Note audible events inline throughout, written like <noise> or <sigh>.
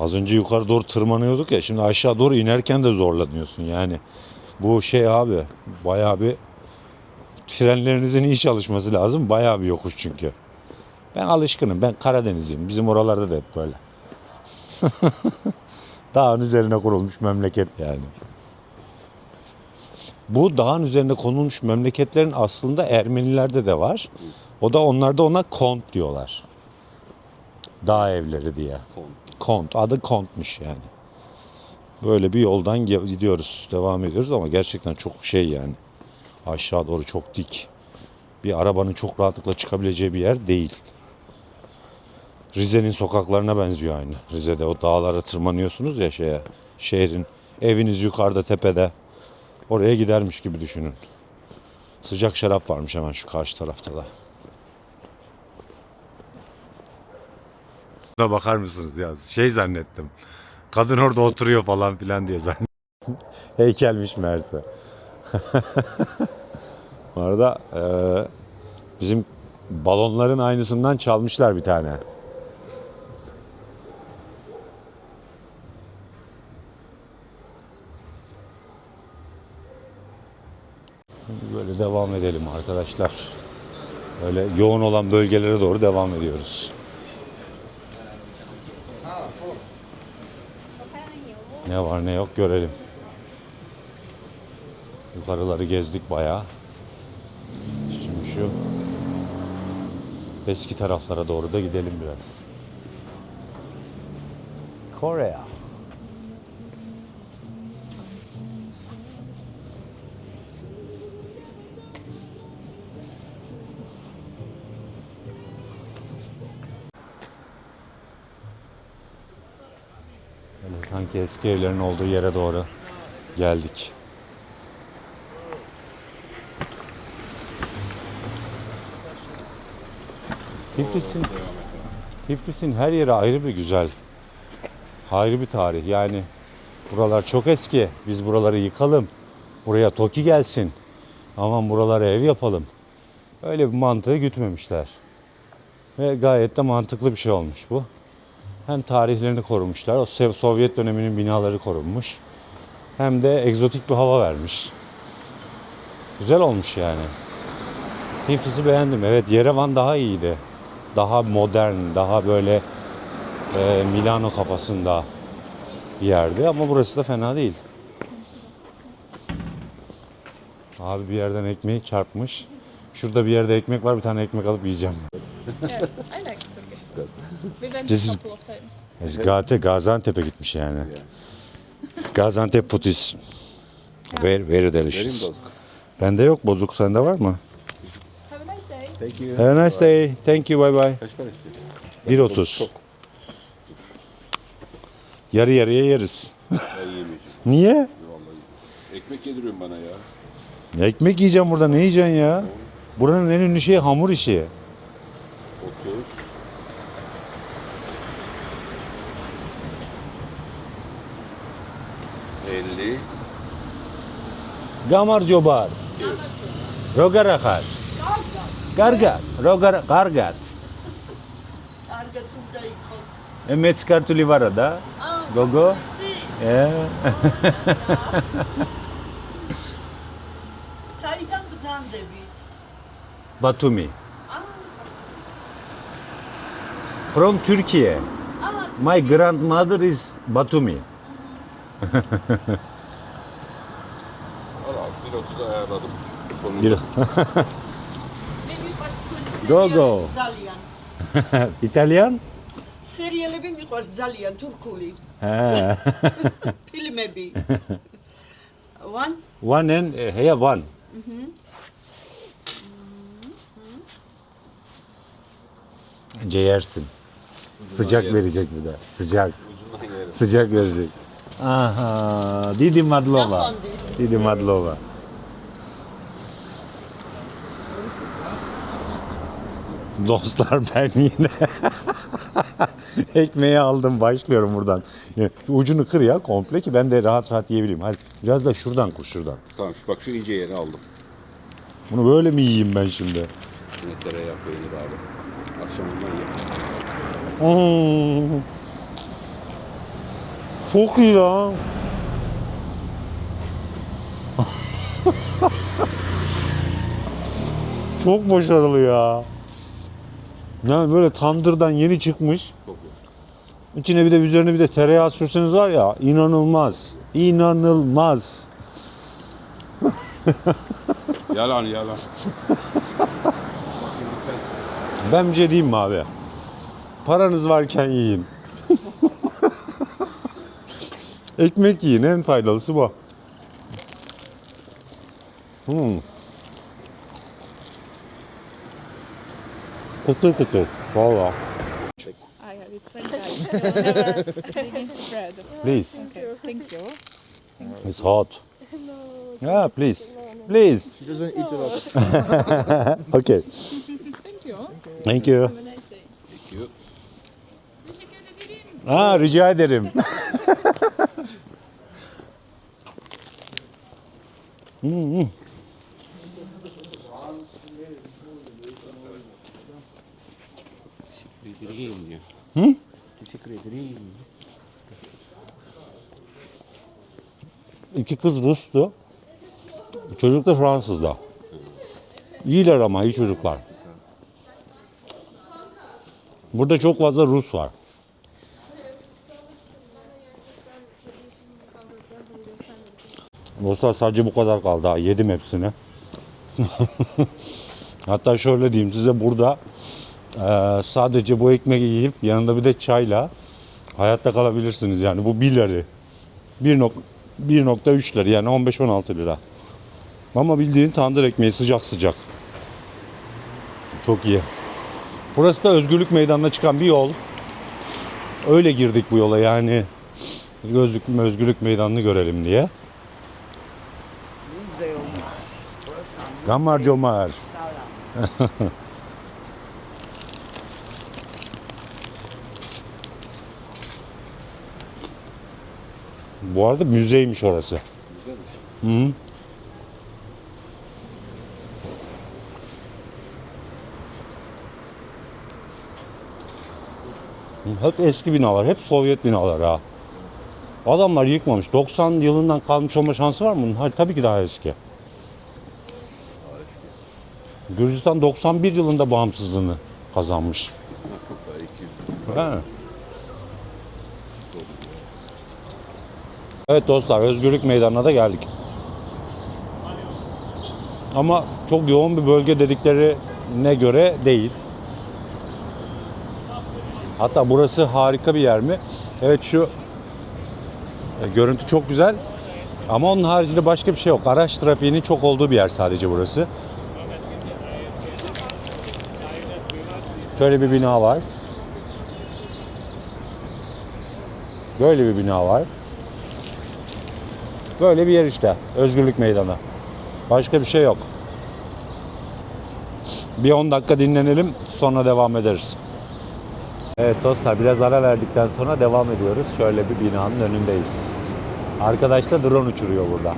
Az önce yukarı doğru tırmanıyorduk ya şimdi aşağı doğru inerken de zorlanıyorsun yani. Bu şey abi bayağı bir frenlerinizin iyi çalışması lazım. Bayağı bir yokuş çünkü. Ben alışkınım. Ben Karadenizliyim. Bizim oralarda da hep böyle. <laughs> Dağın üzerine kurulmuş memleket yani. Bu dağın üzerine konulmuş memleketlerin aslında Ermenilerde de var. O da onlarda ona kont diyorlar. Dağ evleri diye. Kont. Adı kontmuş yani. Böyle bir yoldan gidiyoruz. Devam ediyoruz ama gerçekten çok şey yani. Aşağı doğru çok dik. Bir arabanın çok rahatlıkla çıkabileceği bir yer değil. Rize'nin sokaklarına benziyor aynı. Rize'de o dağlara tırmanıyorsunuz ya şeye. Şehrin eviniz yukarıda tepede. Oraya gidermiş gibi düşünün. Sıcak şarap varmış hemen şu karşı tarafta da. Da bakar mısınız ya? Şey zannettim. Kadın orada oturuyor falan filan diye zannettim. <laughs> Heykelmiş meğerse. <laughs> Bu arada eee, bizim balonların aynısından çalmışlar bir tane. Böyle devam edelim arkadaşlar. Böyle yoğun olan bölgelere doğru devam ediyoruz. Ne var ne yok görelim. Yukarıları gezdik bayağı. Şimdi şu eski taraflara doğru da gidelim biraz. Kore. Sanki eski evlerin olduğu yere doğru geldik. Tiflis'in Tiflis'in her yeri ayrı bir güzel. Ayrı bir tarih. Yani buralar çok eski. Biz buraları yıkalım. Buraya TOKİ gelsin. Aman buralara ev yapalım. Öyle bir mantığı gütmemişler. Ve gayet de mantıklı bir şey olmuş bu. Hem tarihlerini korumuşlar. O Sovyet döneminin binaları korunmuş. Hem de egzotik bir hava vermiş. Güzel olmuş yani. Tiflis'i beğendim. Evet Yerevan daha iyiydi. Daha modern, daha böyle e, Milano kafasında bir yerdi. Ama burası da fena değil. Abi bir yerden ekmeği çarpmış. Şurada bir yerde ekmek var. Bir tane ekmek alıp yiyeceğim. Turkish <laughs> This a is- couple of times. Gazete, Gaziantep'e gitmiş yani. Gaziantep food is very, very delicious. Bende yok bozuk. Sende var mı? Have a nice day. Thank you. Have a nice day. Thank you. Bye bye. Kaç para istiyorsun? 1.30. Çok. Yarı yarıya yeriz. Ben yemeyeceğim. <laughs> Niye? Vallahi. Ekmek yediriyorsun bana ya. Ekmek yiyeceğim burada. Ne yiyeceksin ya? Buranın en ünlü şeyi hamur işi. Gamar jobar. Rogarakar. Gargat. Rogar gargat. Emets kartulivara da. Gogo. Yeah. Saydan bıtan David. Batumi. From Turkey. My grandmother is Batumi. <laughs> Al al. 1.30 ayarladım. Sonunda. Bir- <laughs> Go, go. Zalyan. <laughs> İtalyan? Seriyalı bir mikor Zalyan Turkuli. He. <laughs> Filme bir. One. One and eh, here one. Önce yersin. Sıcak yeriz. verecek bir de. Sıcak. Yerim. Sıcak verecek. Aha. Didi Madlova. Didi Madlova. Dostlar <laughs> ben yine ekmeği aldım başlıyorum buradan. Ucunu kır ya komple ki ben de rahat rahat yiyebileyim. Hadi biraz da şuradan kur şuradan. Tamam şu bak şu ince yeri aldım. Bunu böyle mi yiyeyim ben şimdi? Yine tereyağı peynir abi. Akşam ondan ye. Hmm. çok iyi ya. <laughs> çok başarılı ya. Yani böyle tandırdan yeni çıkmış. İçine bir de üzerine bir de tereyağı sürseniz var ya inanılmaz. İnanılmaz. <laughs> Yalan yalan. Ben bir şey diyeyim mi abi? Paranız varken yiyin. <laughs> Ekmek yiyin en faydalısı bu. Hmm. Kıtır kıtır. Valla. Ah yeah, it's French guy. Never against the bread. Please. Okay, thank you. It's hot. Yeah, please. Please. She doesn't eat a lot. <laughs> Okay. Thank you. Thank you. Have a nice day. Thank you. Teşekkür ederim. Ha, rica ederim. <laughs> Hmm, hmm. Yedireyim diyor. Hı? Teşekkür ederim. İki kız Rus'tu. Çocuk da Fransız'da. İyiler ama iyi çocuklar. Burada çok fazla Rus var. Dostlar sadece bu kadar kaldı. Yedim hepsini. <laughs> Hatta şöyle diyeyim size burada eee, sadece bu ekmeği yiyip yanında bir de çayla hayatta kalabilirsiniz. Yani bu 1 lira. 1 nok- 1.3 lira yani 15-16 lira. Ama bildiğin tandır ekmeği sıcak sıcak. Çok iyi. Burası da Özgürlük Meydanı'na çıkan bir yol. Öyle girdik bu yola yani. Gözlük Özgürlük Meydanı'nı görelim diye. Gamar Comar. <laughs> Bu arada müzeymiş orası. Hı. Hep eski binalar, hep Sovyet binalar ha. Adamlar yıkmamış. 90 yılından kalmış olma şansı var mı bunun? Hayır, tabii ki daha eski. Gürcistan 91 yılında bağımsızlığını kazanmış. Çok daha iyi. Evet dostlar Özgürlük Meydanı'na da geldik. Ama çok yoğun bir bölge dediklerine göre değil. Hatta burası harika bir yer mi? Evet şu e, görüntü çok güzel. Ama onun haricinde başka bir şey yok. Araç trafiğinin çok olduğu bir yer sadece burası. Şöyle bir bina var. Böyle bir bina var. Böyle bir yer işte. Özgürlük Meydanı. Başka bir şey yok. Bir 10 dakika dinlenelim sonra devam ederiz. Evet dostlar biraz ara verdikten sonra devam ediyoruz. Şöyle bir binanın önündeyiz. Arkadaş da drone uçuruyor burada.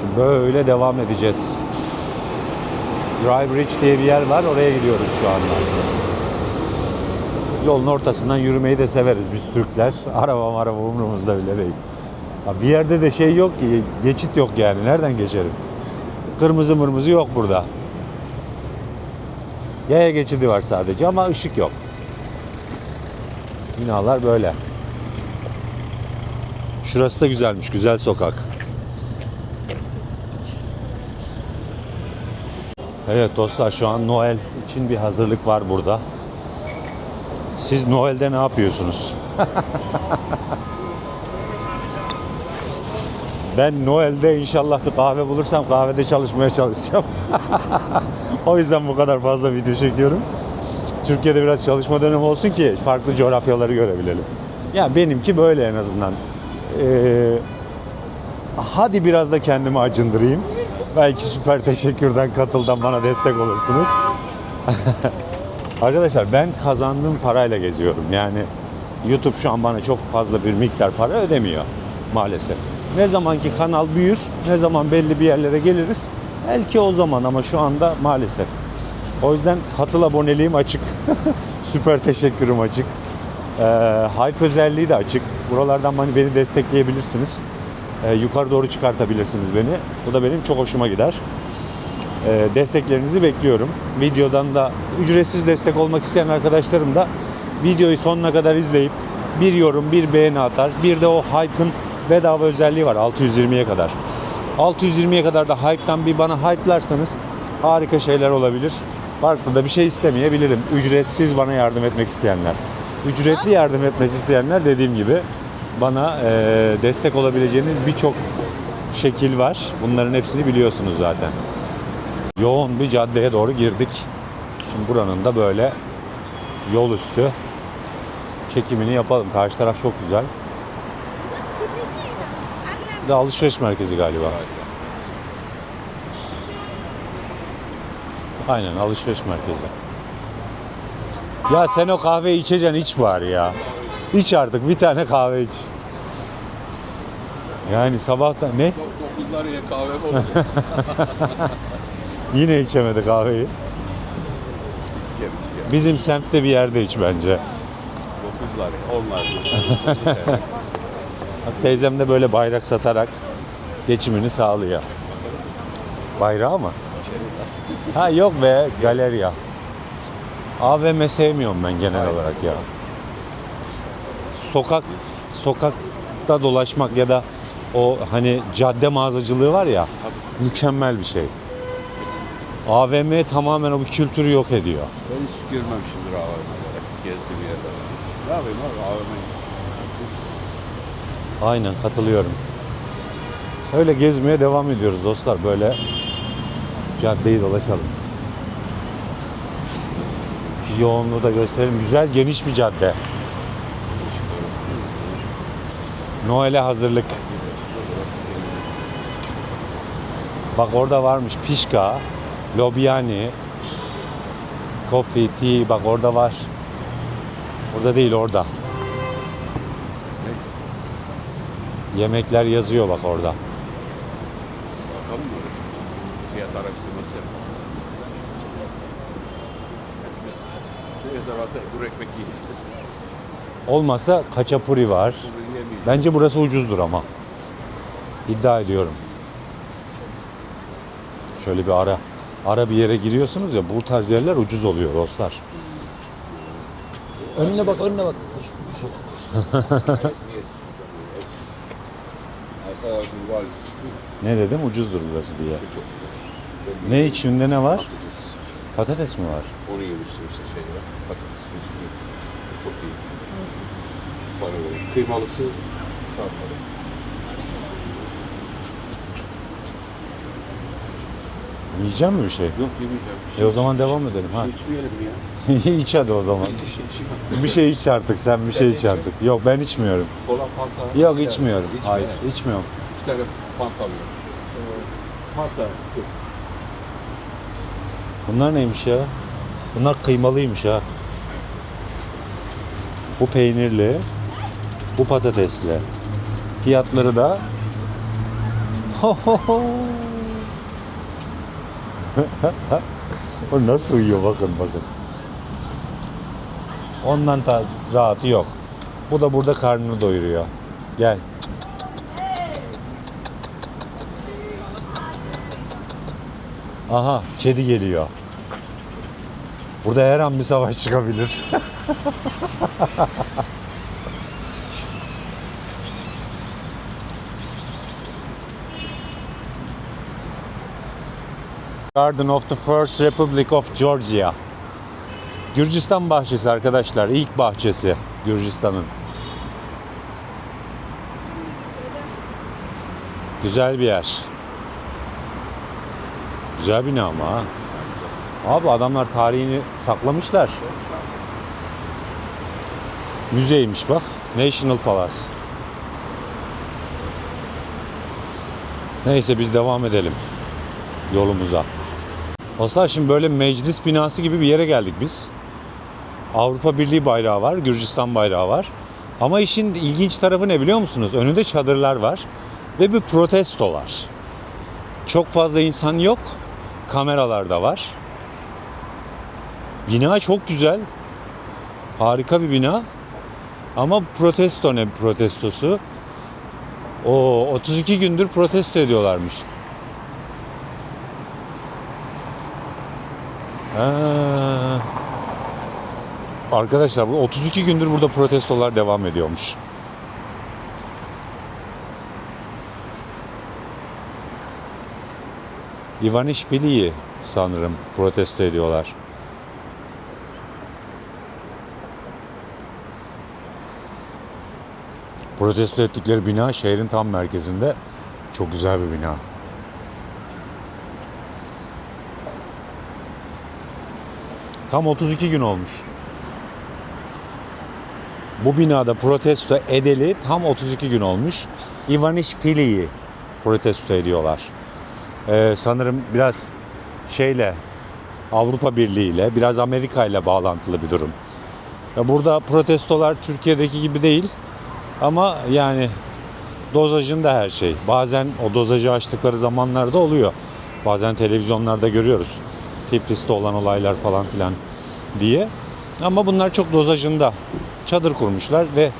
Şimdi böyle devam edeceğiz. Dry Bridge diye bir yer var. Oraya gidiyoruz şu anda. Yolun ortasından yürümeyi de severiz biz Türkler. Araba araba umurumuzda bile değil. Ya bir yerde de şey yok ki, geçit yok yani. Nereden geçerim? Kırmızı mırmızı yok burada. Yaya geçidi var sadece ama ışık yok. Binalar böyle. Şurası da güzelmiş, güzel sokak. Evet dostlar şu an Noel için bir hazırlık var burada. Siz Noel'de ne yapıyorsunuz? <laughs> ben Noel'de inşallah bir kahve bulursam kahvede çalışmaya çalışacağım. <laughs> o yüzden bu kadar fazla video çekiyorum. Türkiye'de biraz çalışma dönemi olsun ki farklı coğrafyaları görebilelim. Ya benimki böyle en azından. Ee, hadi biraz da kendimi acındırayım. Belki süper teşekkürden katıldan bana destek olursunuz. <laughs> Arkadaşlar ben kazandığım parayla geziyorum. Yani YouTube şu an bana çok fazla bir miktar para ödemiyor maalesef. Ne zaman ki kanal büyür, ne zaman belli bir yerlere geliriz belki o zaman ama şu anda maalesef. O yüzden katıl aboneliğim açık. <laughs> Süper teşekkürüm açık. Ee, hype özelliği de açık. Buralardan hani beni destekleyebilirsiniz. Ee, yukarı doğru çıkartabilirsiniz beni. Bu da benim çok hoşuma gider. Ee, desteklerinizi bekliyorum. Videodan da ücretsiz destek olmak isteyen arkadaşlarım da videoyu sonuna kadar izleyip bir yorum, bir beğeni atar. Bir de o hype'ın bedava özelliği var 620'ye kadar. 620'ye kadar da hype'tan bir bana hype'larsanız harika şeyler olabilir. Farklı da bir şey istemeyebilirim. Ücretsiz bana yardım etmek isteyenler. Ücretli yardım etmek isteyenler dediğim gibi bana eee, destek olabileceğiniz birçok şekil var. Bunların hepsini biliyorsunuz zaten. Yoğun bir caddeye doğru girdik. Şimdi buranın da böyle yol üstü çekimini yapalım. Karşı taraf çok güzel. De alışveriş merkezi galiba. Aynen alışveriş merkezi. Ya sen o kahveyi içeceksin iç bari ya. İç artık bir tane kahve iç. Yani sabahtan ne? Do- Dokuzlar ya kahve olur? <laughs> Yine içemedi kahveyi. Bizim semtte bir yerde iç bence. Dokuzlar. Onlar. <laughs> Teyzem de böyle bayrak satarak geçimini sağlıyor. Bayrağı mı? Ha yok be galeriya. AVM sevmiyorum ben genel olarak ya. Sokak sokakta dolaşmak ya da o hani cadde mağazacılığı var ya mükemmel bir şey. AVM tamamen o kültürü yok ediyor. Ben hiç girmemişimdir AVM'lere. Gezdiğim yerler. Ne yapayım abi AVM? Aynen katılıyorum. Öyle gezmeye devam ediyoruz dostlar. Böyle caddeyi dolaşalım. Şu yoğunluğu da gösterelim. Güzel geniş bir cadde. Noel'e hazırlık. Bak orada varmış pişka, lobiani, coffee, tea. Bak orada var. Orada değil orada. Yemekler yazıyor bak orada. Bakalım mı? Fiyat araştırması yapalım. Biz varsa kuru ekmek yiyeceğiz. Olmasa kaçapuri var. Bence burası ucuzdur ama. İddia ediyorum. Şöyle bir ara ara bir yere giriyorsunuz ya bu tarz yerler ucuz oluyor dostlar. Önüne bak önüne bak. <laughs> Ne dedim ucuzdur burası diye. İşte çok güzel. Ne içinde ne var? Patates. Patates mi var? Onu yemiştim işte şey var. Patates. Çok iyi. Bana göre. Kıymalısı sarmalı. Yiyeceğim mi bir şey? Yok yemeyeceğim. E o zaman devam edelim ha. Şey içmeyelim ya. <laughs> iç hadi o zaman. Bir şey içmeyelim. Bir şey iç artık sen bir şey iç artık. Yok ben içmiyorum. Kola, fanta. Yok Bir içmiyorum. tane. Hayır İçme. içmiyorum. İki tane fanta alıyorum. Fanta. Yok. Bunlar neymiş ya? Bunlar kıymalıymış ha. Bu peynirli. Bu patatesli. Fiyatları da <laughs> Ho ho ho. O nasıl uyuyor bakın bakın. Ondan ta rahatı yok. Bu da burada karnını doyuruyor. Gel. Aha kedi geliyor. Burada her an bir savaş çıkabilir. <laughs> Garden of the First Republic of Georgia. Gürcistan bahçesi arkadaşlar. ilk bahçesi Gürcistan'ın. Güzel bir yer. Güzel bina ama ha. Abi adamlar tarihini saklamışlar. Müzeymiş bak. National Palace. Neyse biz devam edelim yolumuza. Dostlar şimdi böyle meclis binası gibi bir yere geldik biz. Avrupa Birliği bayrağı var, Gürcistan bayrağı var. Ama işin ilginç tarafı ne biliyor musunuz? Önünde çadırlar var ve bir protesto var. Çok fazla insan yok. Kameralar da var. Bina çok güzel. Harika bir bina. Ama protesto ne protestosu? O 32 gündür protesto ediyorlarmış. Arkadaşlar bu 32 gündür burada protestolar devam ediyormuş. Ivanishvili'yi sanırım protesto ediyorlar. Protesto ettikleri bina şehrin tam merkezinde. Çok güzel bir bina. Tam 32 gün olmuş. Bu binada protesto edeli tam 32 gün olmuş. Ivanishvili'yi protesto ediyorlar. Ee, sanırım biraz şeyle Avrupa Birliği ile biraz Amerika ile bağlantılı bir durum. Burada protestolar Türkiye'deki gibi değil ama yani dozajında her şey. Bazen o dozajı açtıkları zamanlarda oluyor. Bazen televizyonlarda görüyoruz. Tiflis'te olan olaylar falan filan diye. Ama bunlar çok dozajında. Çadır kurmuşlar ve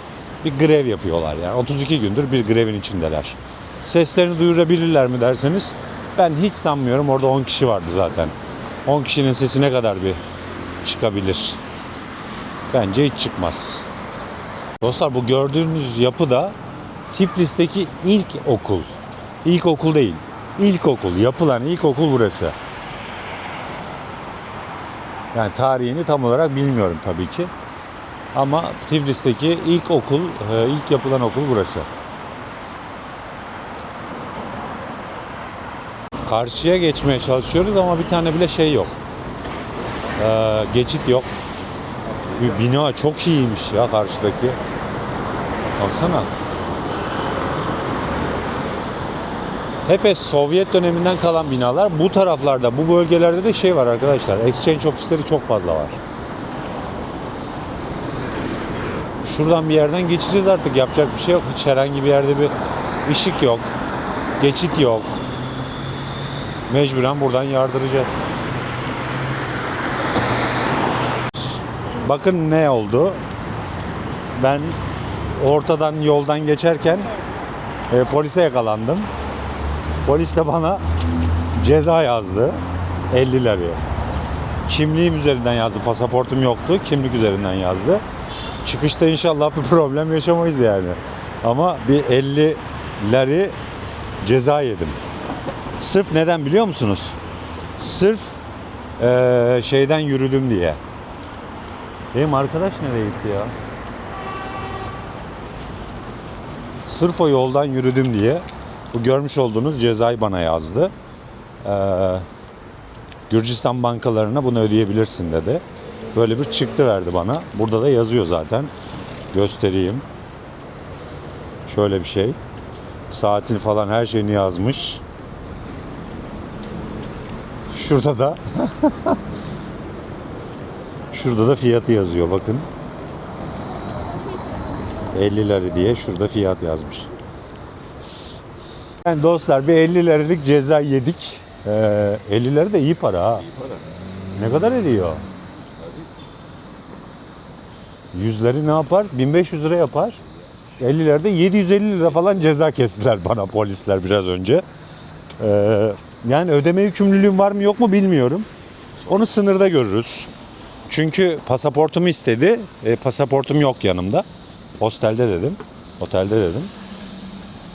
bir grev yapıyorlar yani. 32 gündür bir grevin içindeler. Seslerini duyurabilirler mi derseniz ben hiç sanmıyorum. Orada 10 kişi vardı zaten. 10 kişinin sesi ne kadar bir çıkabilir? Bence hiç çıkmaz. Dostlar bu gördüğünüz yapı da Tiflis'teki ilk okul. İlk okul değil. İlkokul. Yapılan ilkokul burası. Yani tarihini tam olarak bilmiyorum tabii ki. Ama Tiflis'teki ilk okul, e, ilk yapılan okul burası. Karşıya geçmeye çalışıyoruz ama bir tane bile şey yok. Ee, geçit yok. Bir bina çok iyiymiş ya karşıdaki. Baksana. Hep Sovyet döneminden kalan binalar. Bu taraflarda, bu bölgelerde de şey var arkadaşlar. Exchange ofisleri çok fazla var. Şuradan bir yerden geçeceğiz artık. Yapacak bir şey yok. Hiç herhangi bir yerde bir ışık yok. Geçit yok. Mecburen buradan yardıracağız. Bakın ne oldu. Ben ortadan yoldan geçerken e, polise yakalandım. Polis de bana ceza yazdı. 50 lira. Kimliğim üzerinden yazdı. Pasaportum yoktu. Kimlik üzerinden yazdı. Çıkışta inşallah bir problem yaşamayız yani. Ama bir 50 lira ceza yedim. Sırf neden biliyor musunuz? Sırf eee, şeyden yürüdüm diye. Benim arkadaş nereye gitti ya? Sırf o yoldan yürüdüm diye bu görmüş olduğunuz cezayı bana yazdı. Ee, Gürcistan bankalarına bunu ödeyebilirsin dedi. Böyle bir çıktı verdi bana. Burada da yazıyor zaten. Göstereyim. Şöyle bir şey. Saatini falan her şeyini yazmış. Şurada da <laughs> Şurada da fiyatı yazıyor bakın. 50 lira diye şurada fiyat yazmış. Yani dostlar bir 50 liralık ceza yedik. Ee, 50 lira da iyi para ha. Ne kadar ediyor? Yüzleri ne yapar? 1500 lira yapar. 50 lirada 750 lira falan ceza kestiler <laughs> bana polisler biraz önce. Ee, yani ödeme yükümlülüğüm var mı yok mu bilmiyorum. Onu sınırda görürüz. Çünkü pasaportumu istedi. E, pasaportum yok yanımda. Hostelde dedim. Otelde dedim.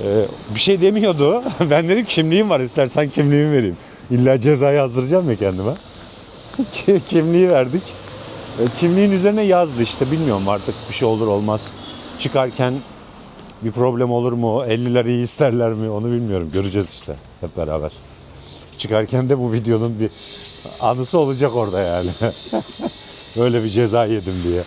E, bir şey demiyordu. <laughs> ben dedim kimliğim var istersen kimliğimi vereyim. İlla ceza yazdıracağım ya kendime. <laughs> Ki- Kimliği verdik. E, kimliğin üzerine yazdı işte bilmiyorum artık bir şey olur olmaz. Çıkarken bir problem olur mu? 50 lirayı isterler mi? Onu bilmiyorum. Göreceğiz işte hep beraber. Çıkarken de bu videonun bir anısı olacak orada yani. <laughs> Böyle bir ceza yedim diye.